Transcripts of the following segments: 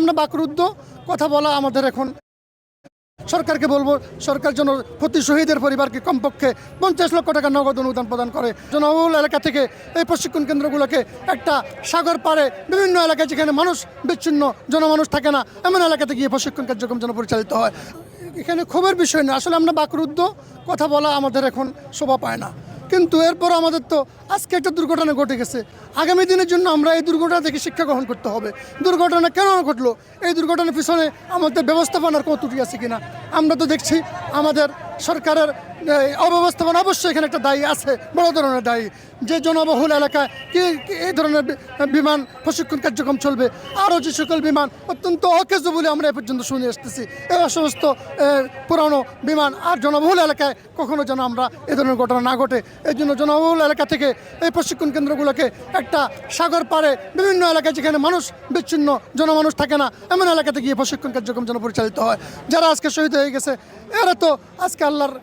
আমরা বাকরুদ্ধ, কথা বলা আমাদের এখন সরকারকে বলব, সরকার যেন প্রতি শহীদের পরিবারকে কমপক্ষে পঞ্চাশ লক্ষ টাকা নগদ অনুদান প্রদান করে। জনবহুল এলাকা থেকে এই প্রশিক্ষণ কেন্দ্রগুলোকে একটা সাগর পারে বিভিন্ন এলাকায় যেখানে মানুষ বিচ্ছিন্ন, জনমানুষ থাকে না, এমন এলাকাতে গিয়ে প্রশিক্ষণ কার্যক্রম যেন পরিচালিত হয়। এখানে ক্ষোভের বিষয় না, আসলে আমরা বাকরুদ্ধ, কথা বলা আমাদের এখন শোভা পায় না। কিন্তু এরপর আমাদের তো আজকে একটা দুর্ঘটনা ঘটে গেছে। আগামী দিনের জন্য আমরা এই দুর্ঘটনা থেকে শিক্ষা গ্রহণ করতে হবে। দুর্ঘটনা কেন ঘটলো? এই দুর্ঘটনার পিছনে আমাদের ব্যবস্থাপনার কত ত্রুটি আছে কিনা? আমরা তো দেখছি আমাদের সরকারের অব্যবস্থাপনা অবশ্যই এখানে একটা দায়ী আছে, বড় ধরনের দায়ী। যে জনবহুল এলাকায় কি এই ধরনের বিমান প্রশিক্ষণ কার্যক্রম চলবে, আরও যে সকল বিমান অত্যন্ত অকেজ বলে আমরা এ পর্যন্ত শুনে আসতেছি। এই সমস্ত পুরানো বিমান আর জনবহুল এলাকায় কখনো যেন আমরা এ ধরনের ঘটনা না ঘটে। এই জন্য জনবহুল এলাকা থেকে এই প্রশিক্ষণ কেন্দ্রগুলোকে একটা সাগর পারে বিভিন্ন এলাকায় যেখানে মানুষ বিচ্ছিন্ন, জনমানুষ থাকে না, এমন এলাকাতে গিয়ে প্রশিক্ষণ কার্যক্রম যেন পরিচালিত হয়। যারা আজকে শহীদ হয়ে গেছে, এরা তো আজকে আল্লাহর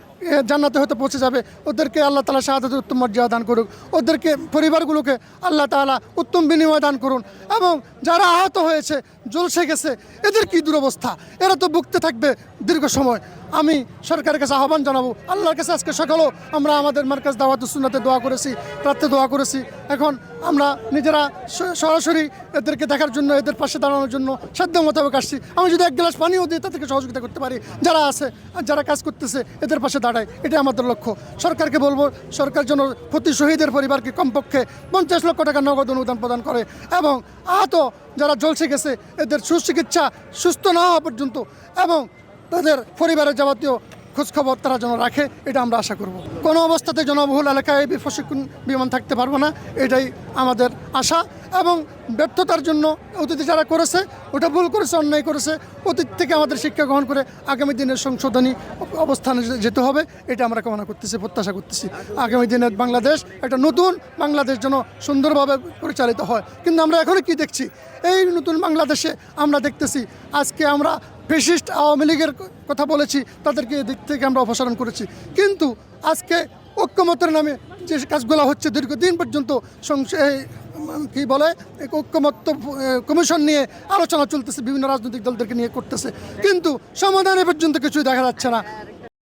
জান্নাতে হয়তো পৌঁছে যাবে। ওদেরকে আল্লাহ তালা শাহাদত উত্তম মর্যাদা দান করুক। ওদেরকে, পরিবারগুলোকে আল্লাহ তালা উত্তম বিনিময় দান করুন। এবং যারা আহত হয়েছে জলসে গেছে, এদের কি দুরবস্থা? এরা তো ভুগতে থাকবে দীর্ঘ সময়। আমি সরকারের কাছে আহ্বান জানাব, আল্লাহর কাছে আজকে সকালেও আমরা আমাদের মার্কাজ দাওয়াত সুন্নাতে দোয়া করেছি প্রার্থে দোয়া করেছি। এখন আমরা নিজেরা সরাসরি এদেরকে দেখার জন্য, এদের পাশে দাঁড়ানোর জন্য সাধ্য মোতাবেক আসছি। আমি যদি এক গ্লাস পানিও দিই, তাদেরকে সহযোগিতা করতে পারি। যারা আছে যারা কাজ করতেছে, এদের পাশে দাঁড়ায়। এটা আমাদের লক্ষ্য। সরকারকে বলব, সরকার যেন প্রতি শহীদের পরিবারকে কমপক্ষে পঞ্চাশ লক্ষ টাকা নগদ অনুদান প্রদান করে এবং আহত যারা জলসে গেছে, এদের সুচিকিৎসা সুস্থ না হওয়া পর্যন্ত এবং তাদের পরিবারের যাবতীয় খোঁজখবর তারা যেন রাখে, এটা আমরা আশা করব। কোনো অবস্থাতে জনবহুল এলাকায় প্রশিক্ষণ বিমান থাকতে পারব না, এটাই আমাদের আশা। এবং ব্যর্থতার জন্য অতীতে যারা করেছে, ওটা ভুল করেছে, অন্যায় করেছে, অতীত থেকে আমাদের শিক্ষা গ্রহণ করে আগামী দিনের সংশোধনী অবস্থানে যেতে হবে, এটা আমরা কামনা করতেছি, প্রত্যাশা করতেছি। আগামী দিনের বাংলাদেশ একটা নতুন বাংলাদেশ যেন সুন্দরভাবে পরিচালিত হয়। কিন্তু আমরা এখনও কি দেখছি? এই নতুন বাংলাদেশে আমরা দেখতেছি, আজকে আমরা ফেসিস্ট আওয়ামী লীগের কথা বলেছি, তাদেরকে এদিক থেকে আমরা অপসারণ করেছি। কিন্তু আজকে ঐক্যমতের নামে যে কাজগুলো হচ্ছে, দীর্ঘদিন পর্যন্ত কি বলে ঐক্যমত্য কমিশন নিয়ে আলোচনা চলতেছে, বিভিন্ন রাজনৈতিক দলদেরকে নিয়ে করতেছে। কিন্তু সমাধানে পর্যন্ত কিছুই দেখা যাচ্ছে না।